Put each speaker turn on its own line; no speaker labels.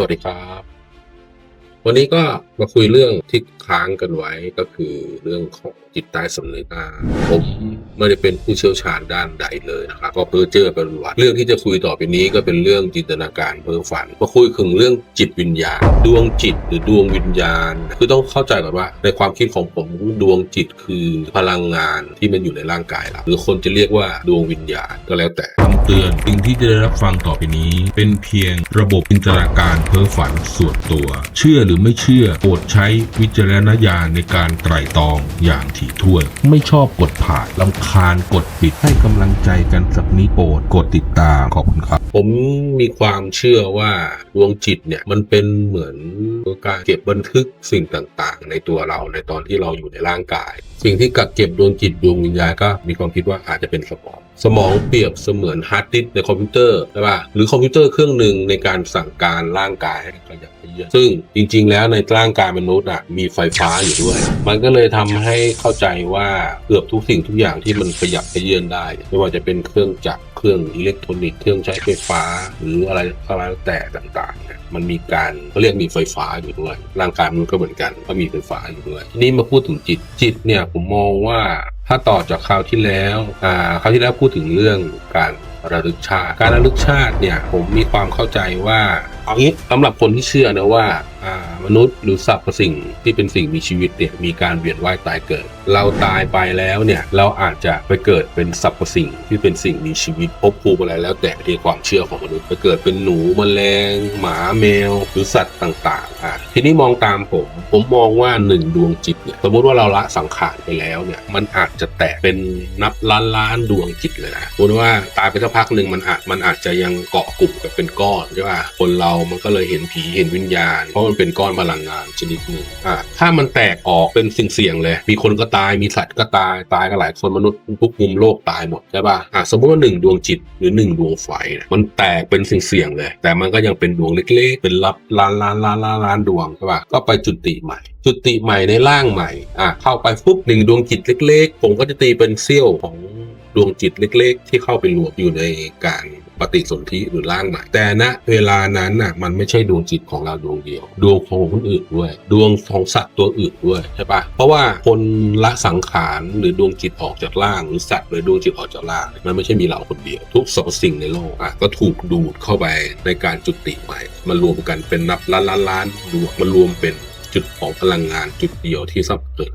สวัสดีครับ วันนี้ก็มาคุยเรื่องที่ค้างกันไว้ก็คือเรื่องของจิตใต้สำนึกอ่าผมไม่ได้เป็นผู้เชี่ยวชาญด้านใดเลยนะครับก็เพ้อเจ้อเป็นวันเรื่องที่จะคุยต่อไปนี้ก็เป็นเรื่องจินตนาการเพ้อฝันมาคุยถึงเรื่องจิตวิญญาณ ดวงจิตหรือดวงวิญญาณ คือต้องเข้าใจก่อนว่า ในความคิดของผมดวงจิตคือพลังงานที่มันอยู่ในร่างกายเราหรือคนจะเรียกว่าดวงวิญญาณก็แล้วแต่
คำเตือนสิ่งที่จะได้รับฟังต่อไปนี้ เป็นเพียงระบบจินตนาการเพ้อฝันส่วนตัว เชื่อหรือไม่เชื่อโปรดใช้วิจารณญาณในการไตร่ตรองอย่างถี่ถ้วน ไม่ชอบกดผ่านลำคาญกดปิดให้กำลังใจกันสักนิดโปรดกดติดตามขอบคุณครับ
ผมมีความเชื่อว่าดวงจิตเนี่ยมันเป็นเหมือนการเก็บบันทึกสิ่งต่างๆ ในตัวเราในตอนที่เราอยู่ในร่างกาย สิ่งที่กักเก็บดวงจิตดวงวิญญาณก็มีความคิดว่าอาจจะเป็นสมองสมองเปรียบเสมือนฮาร์ดดิสในคอมพิวเตอร์ใช่ป่ะหรือคอมพิวเตอร์เครื่องหนึ่งในการสั่งการร่างกายให้ขยับเขยื้อนซึ่งจริง ๆ แล้วในร่างกายมนุษย์อะมีไฟฟ้าอยู่ด้วย มันก็เลยทำให้เข้าใจว่าเกือบทุกสิ่งทุกอย่างที่มันขยับเขยื้อนได้ ไม่ว่าจะเป็นเครื่องจักรเครื่องอิเล็กทรอนิกส์เครื่องใช้ไฟฟ้าหรืออะไรอะไรแล้วแต่ต่างๆเนี่ยมันมีการเขาเรียกมีไฟฟ้าอยู่ด้วย ร่างกายมันก็เหมือนกันก็มีไฟฟ้าอยู่ด้วยทีนี้มาพูดถึงจิตจิตเนี่ยผมมองว่าถ้าต่อจากคราวที่แล้วอ่าคราวที่แล้วพูดถึงเรื่องการระลึกชาติ การระลึกชาติเนี่ยผมมีความเข้าใจว่า เอางี้สำหรับคนที่เชื่อนะว่า มนุษย์หรือสรรพสิ่งที่เป็นสิ่งมีชีวิตเนี่ยมีการเวียนว่ายตายเกิด เราตายไปแล้วเนี่ยเราอาจจะไปเกิดเป็นสรรพสิ่งที่เป็นสิ่งมีชีวิตภพภูมิอะไรแล้วแต่ที่ความเชื่อของมนุษย์ไปเกิดเป็นหนูแมลง หมาแมว หรือสัตว์ต่างๆอะทีนี้มองตามผม ผมมองว่าหนึ่งดวงจิตเนี่ยสมมติว่าเราละสังขารไปแล้วเนี่ยมันอาจจะแตกเป็นนับล้านล้านดวงจิตเลยนะสมมติว่าตายไปสักพักหนึ่งมันอาจมันอาจจะยังเกาะกลุ่มกันเป็นก้อนใช่ป่ะคนเรามันก็เลยเห็นผีเห็นวิญญาณ เพราะมันเป็นก้อนพลังงานชนิดหนึ่งอะถ้ามันแตกออกเป็นสิ่งเสี่ยงเลย มีคนก็ตายมีสัตว์ก็ตายตายกันหลายคนมนุษย์ทุกมุมโลกตายหมดใช่ป่ะอะสมมติว่าหนึ่งดวงจิตหรือหนึ่งดวงไฟเนี่ยมันแตกเป็นสิ่งเสี่ยงเลย แต่มันก็ยังเป็นดวงเล็กๆ เป็นลับล้านล้านล้านล้านล้านดวงใช่ป่ะก็ไปจุติใหม่ จุติใหม่ในร่างใหม่อะเข้าไปปุ๊บหนึ่งดวงจิตเล็ก ๆ ผมก็จะตีเป็นเสี้ยวของ ดวงจิตเล็กๆ ที่เข้าไปรวมอยู่ในการปฏิสนธิหรือร่างใหม่แต่ณเวลานั้นน่ะมันไม่ใช่ดวงจิตของเราดวงเดียว ดวงของคนอื่นด้วย ดวงของสัตว์ตัวอื่นด้วยใช่ปะเพราะว่าคนละสังขารหรือดวงจิตออกจากร่าง หรือสัตว์หรือดวงจิตออกจากร่าง มันไม่ใช่มีเราคนเดียว ทุกสรรพสิ่งในโลกอะก็ถูกดูดเข้าไปในการจุติใหม่มารวมกันเป็นนับล้านล้านล้านดวงมารวมเป็นจุดของพลังงานจุดเดียวที่สับเกิด